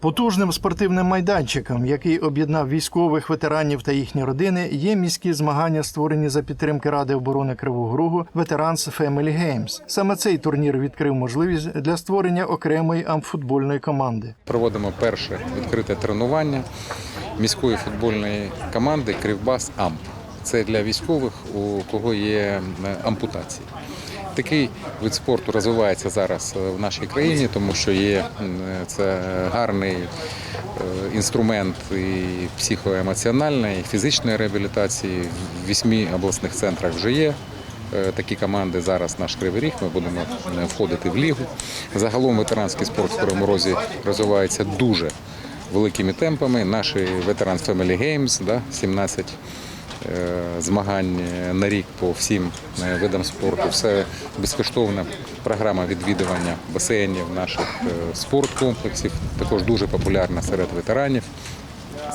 Потужним спортивним майданчиком, який об'єднав військових ветеранів та їхні родини, є міські змагання, створені за підтримки Ради оборони Кривого Рогу Veterans Family Games. Саме цей турнір відкрив можливість для створення окремої амфутбольної команди. Проводимо перше відкрите тренування міської футбольної команди Кривбас Амп. Це для військових, у кого є ампутації. Такий вид спорту розвивається зараз е, в нашій країні, тому що є це гарний е, інструмент і психоемоціональної, і фізичної реабілітації. В вісьми обласних центрах вже є е, такі команди. Зараз наш Кривий Ріг. Ми будемо входити в лігу. Загалом ветеранський спорт в Кривому Розі розвивається дуже великими темпами. Наші Veterans Family Games, да, 17 е, змагань на рік по всім е, видам спорту. Все безкоштовна програма відвідування басейнів наших е, спорткомплексів. Також дуже популярна серед ветеранів.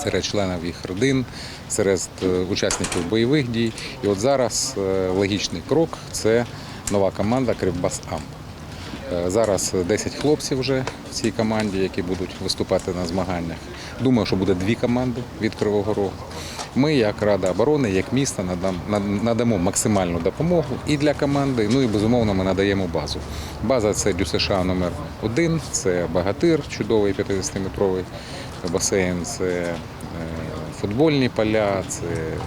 Серед членів їх родин, серед е, учасників бойових дій. І от зараз е, логічний крок це нова команда Кривбас Амп. Е, Зараз 10 хлопців вже в цій команді, які будуть виступати на змаганнях. Думаю, що буде дві команди від Кривого Рогу. Ми, як Рада оборони, як місто, надам- над- надамо максимальну допомогу і для команди. Ну і безумовно ми надаємо базу. База це ДЮСШ номер 1 це Багатир, чудовий 50-метровий басейн, це е, футбольні поля, це е,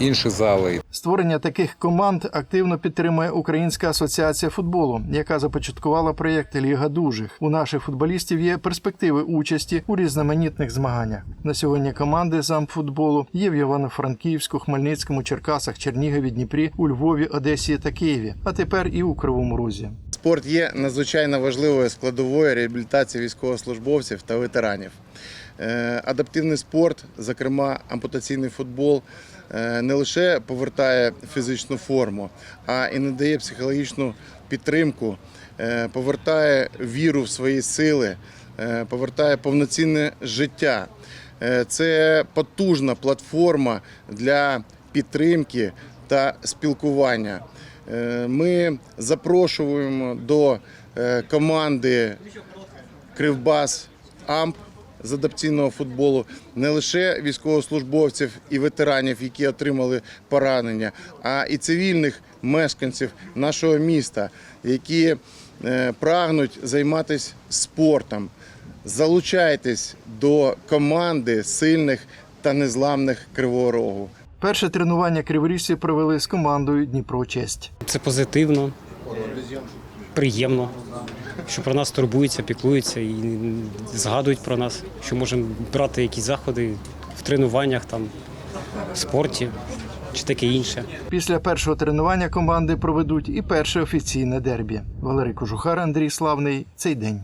інші зали. Створення таких команд активно підтримує Українська асоціація футболу, яка започаткувала проєкт Ліга дужих. У наших футболістів є перспективи участі у різноманітних змаганнях. На сьогодні команди з амфутболу є в Івано-Франківську, Хмельницькому, Черкасах, Чернігові, Дніпрі, у Львові, Одесі та Києві, а тепер і у Кривому Розі. Спорт є надзвичайно важливою складовою реабілітації військовослужбовців та ветеранів. Е, Адаптивний спорт, зокрема ампутаційний футбол, е, не лише повертає фізичну форму, а і надає психологічну підтримку, е, повертає віру в свої сили, повертає повноцінне життя. Це потужна платформа для підтримки та спілкування. Е, Ми запрошуємо до е, команди Кривбас Амп з адаптаційного футболу не лише військовослужбовців і ветеранів, які отримали поранення, а і цивільних мешканців нашого міста, які е, прагнуть займатися спортом. Залучайтесь до команди сильних та незламних Кривого Рогу. Перше тренування криворіжці провели з командою Дніпро Честь. Це позитивно, приємно, що про нас турбуються, піклуються і згадують про нас, що можемо брати якісь заходи в тренуваннях, там, в спорті чи таке інше. Після першого тренування команди проведуть і перше офіційне дербі. Валерій Кожухар, Андрій Славний. Цей день.